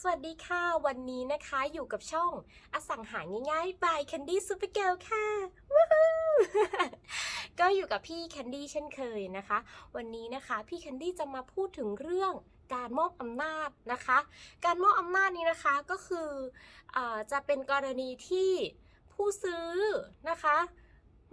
สวัสดีค่ะ วันนี้นะคะอยู่กับช่องอสังหาง่ายๆ by Candy Super Girl ค่ะวู้ฮู้ก็อยู่กับพี่ Candy เช่นเคยนะคะ วันนี้นะคะพี่ Candy จะมาพูดถึงเรื่องการมอบอำนาจนะคะ การมอบอำนาจนี้นะคะก็คืออจะเป็นกรณีที่ผู้ซื้อนะคะ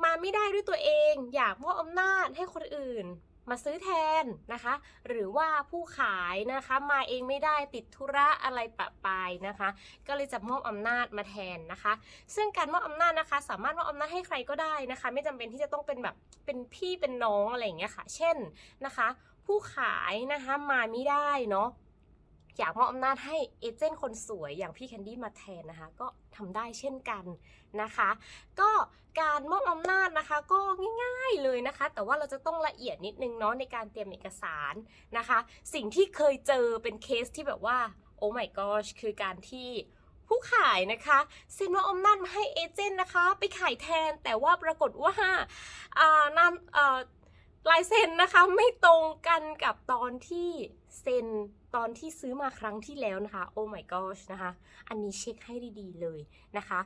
มาไม่ได้ด้วยตัวเอง อยากมอบอำนาจให้คนอื่น มาซื้อแทนนะคะ หรือว่าผู้ขายนะคะมาเองไม่ได้ติดธุระอะไรปะปายนะคะ ก็เลยจะมอบอำนาจมาแทนนะคะ ซึ่งการมอบอำนาจนะคะ สามารถมอบอำนาจให้ใครก็ได้นะคะ ไม่จำเป็นที่จะต้องเป็นแบบเป็นพี่เป็นน้องอะไรอย่างเงี้ยค่ะ เช่นนะคะ ผู้ขายนะคะมาไม่ได้เนาะ อยากมอบอำนาจให้เอเจนต์คนสวยอย่างพี่แคนดี้มาแทนนะคะ ก็ทำได้เช่นกันนะคะ ก็การมอบอำนาจนะคะก็ง่ายๆเลยนะคะ แต่ว่าเราจะต้องละเอียดนิดนึงเนาะในการเตรียมเอกสารนะคะ สิ่งที่เคยเจอเป็นเคสที่แบบว่าโอ้ my gosh คือการที่ผู้ขายนะคะเซ็นมอบอำนาจมาให้เอเจนต์นะคะ ไปขายแทนแต่ว่าปรากฏว่าอ่านามลายเซ็นนะคะไม่ตรงกันกับตอนที่เซ็น ตอนที่ซื้อมาครั้งที่แล้วนะคะโอ้ my gosh นะคะอันนี้เช็คให้ดีๆเลยนะคะ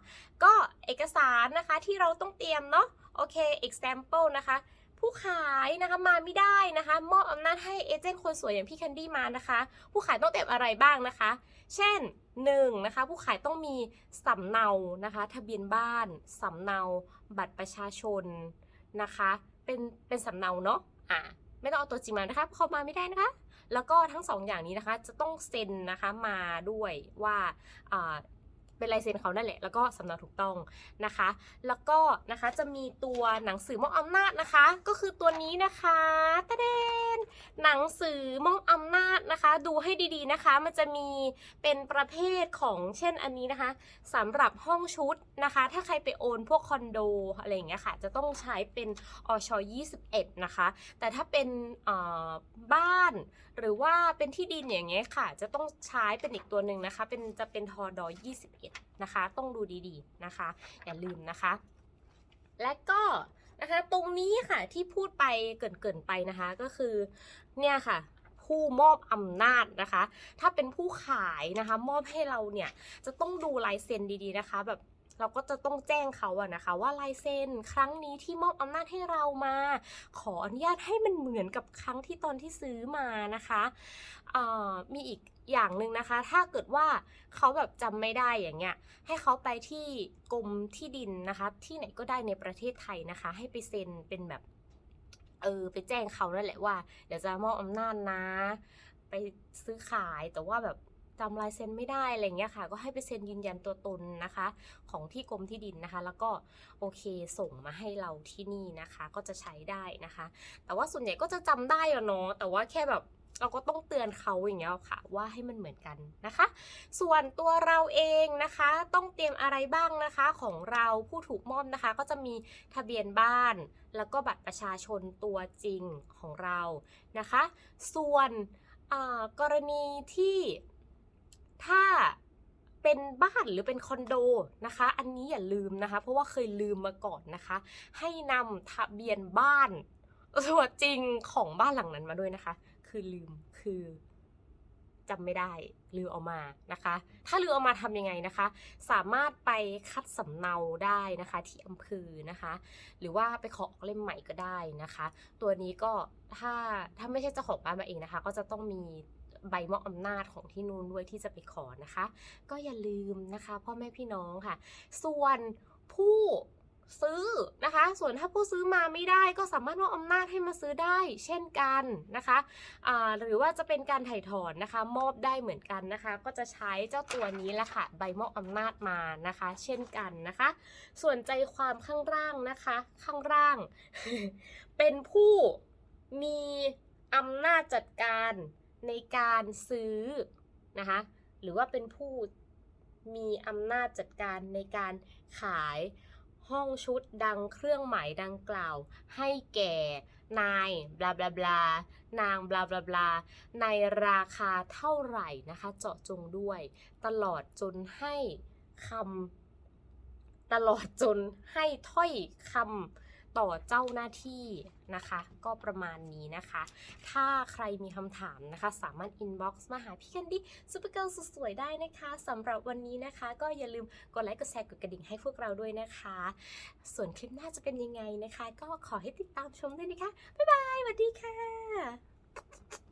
ก็เอกสารนะคะที่เราต้องเตรียมเนาะโอเค example นะคะผู้ขายนะคะมาไม่ได้นะคะมอบอำนาจให้เอเจนต์คนสวยอย่างพี่แคนดี้มานะคะ ผู้ขายต้องเตรียมอะไรบ้างนะคะ เช่น1นะคะผู้ขายต้องมีสำเนานะคะ ทะเบียนบ้านสำเนาบัตรประชาชนนะคะ เป็นเป็นสำเนาเนาะอะไม่ต้องเอาตัวจริงมานะคะเขามาไม่ได้นะคะ แล้วก็ทั้งสองอย่างนี้นะคะจะต้องเซ็นนะคะมาด้วยว่าอ่า เป็นลายเซ็นเขานั่นแหละแล้วก็สำเนาถูกต้องนะคะ แล้วก็นะคะจะมีตัวหนังสือมอบอำนาจนะคะ ก็คือตัวนี้นะคะตะเดนหนังสือมอบอำนาจนะคะ ดูให้ดีๆนะคะ มันจะมีเป็นประเภทของเช่นอันนี้นะคะสำหรับห้องชุดนะคะ ถ้าใครไปโอนพวกคอนโดอะไรอย่างเงี้ยค่ะ จะต้องใช้เป็นอช21 นะคะ แต่ถ้าเป็นบ้านหรือว่าเป็นที่ดินอย่างเงี้ยค่ะ จะต้องใช้เป็นอีกตัวหนึ่งนะคะ เป็นจะเป็นทอดอ21นะคะ ต้องดูดีๆนะคะ อย่าลืมนะคะ และก็นะคะตรงนี้ค่ะที่พูดไปเกินๆไปนะคะก็คือเนี่ยค่ะผู้มอบอำนาจนะคะ ถ้าเป็นผู้ขายนะคะ มอบให้เราเนี่ยจะต้องดูลายเซ็นดีๆนะคะ แบบ เราก็จะต้องแจ้งเขาอะนะคะ ว่าลายเซ็นครั้งนี้ที่มอบอำนาจให้เรามา ขออนุญาตให้มันเหมือนกับครั้งที่ตอนที่ซื้อมานะคะมีอีกอย่างหนึ่งนะคะ ถ้าเกิดว่าเขาแบบจำไม่ได้อย่างเงี้ย ให้เขาไปที่กรมที่ดินนะคะ ที่ไหนก็ได้ในประเทศไทยนะคะ ให้ไปเซ็นเป็นแบบ เออไปแจ้งเขานั่นแหละว่าเดี๋ยวจะมอบอำนาจนะ ไปซื้อขายแต่ว่าแบบ จำลายเซ็นไม่ได้อะไรเงี้ยค่ะ ก็ให้ไปเซ็นยืนยันตัวตนนะคะ ของที่กรมที่ดินนะคะ แล้วก็โอเคส่งมาให้เราที่นี่นะคะ ก็จะใช้ได้นะคะ แต่ว่าส่วนใหญ่ก็จะจำได้อะเนาะแต่ว่าแค่แบบเราก็ต้องเตือนเขาอย่างเงี้ยค่ะ ว่าให้มันเหมือนกันนะคะ ส่วนตัวเราเองนะคะ ต้องเตรียมอะไรบ้างนะคะของเราผู้ถูกมอบนะคะ ก็จะมีทะเบียนบ้าน แล้วก็บัตรประชาชนตัวจริงของเรานะคะ ส่วนกรณีที่ ถ้าเป็นบ้านหรือเป็นคอนโดนะคะ อันนี้อย่าลืมนะคะ เพราะว่าเคยลืมมาก่อนนะคะ ให้นำทะเบียนบ้านตัวจริงของบ้านหลังนั้นมาด้วยนะคะ คือลืมคือจำไม่ได้ลืมเอามานะคะ ถ้าลืมเอามาทำยังไงนะคะ สามารถไปคัดสำเนาได้นะคะที่อำเภอนะคะ หรือว่าไปขอออกเล่มใหม่ก็ได้นะคะ ตัวนี้ก็ถ้าถ้าไม่ใช่เจ้าของบ้านมาเองนะคะ ก็จะต้องมี ใบมอบอำนาจของที่นู่นด้วยที่จะไปขอนะคะ ก็อย่าลืมนะคะพ่อแม่พี่น้องค่ะ ส่วนผู้ซื้อนะคะ ส่วนถ้าผู้ซื้อมาไม่ได้ก็สามารถมอบอำนาจให้มาซื้อได้ เช่นกันนะคะอ่าหรือว่าจะเป็นการถ่ายถอนนะคะ มอบได้เหมือนกันนะคะ ก็จะใช้เจ้าตัวนี้ละค่ะใบมอบอำนาจมานะคะ เช่นกันนะคะ ส่วนใจความข้างล่างนะคะ ข้างล่าง เป็นผู้มีอำนาจจัดการ ในการซื้อนะคะหรือว่าเป็นผู้มีอำนาจจัดการในการขายห้องชุดดังเครื่องหมายดังกล่าว ให้แก่นายบลาบลาบลานางบลาบลาบลาในราคาเท่าไหร่นะคะเจาะจงด้วย ตลอดจนให้คำตลอดจนให้ถ้อยคำ ต่อเจ้าหน้าที่นะคะ ก็ประมาณนี้นะคะ ถ้าใครมีคำถามนะคะ สามารถ inbox มาหาพี่แคนดี้ซูเปอร์เกิลสวยๆได้นะคะสำหรับวันนี้นะคะ ก็อย่าลืมกดไลค์กดแชร์กดกระดิ่งให้พวกเราด้วยนะคะ ส่วนคลิปหน้าจะเป็นยังไงนะคะ ก็ขอให้ติดตามชมด้วยนะคะ บ๊ายบายสวัสดีค่ะ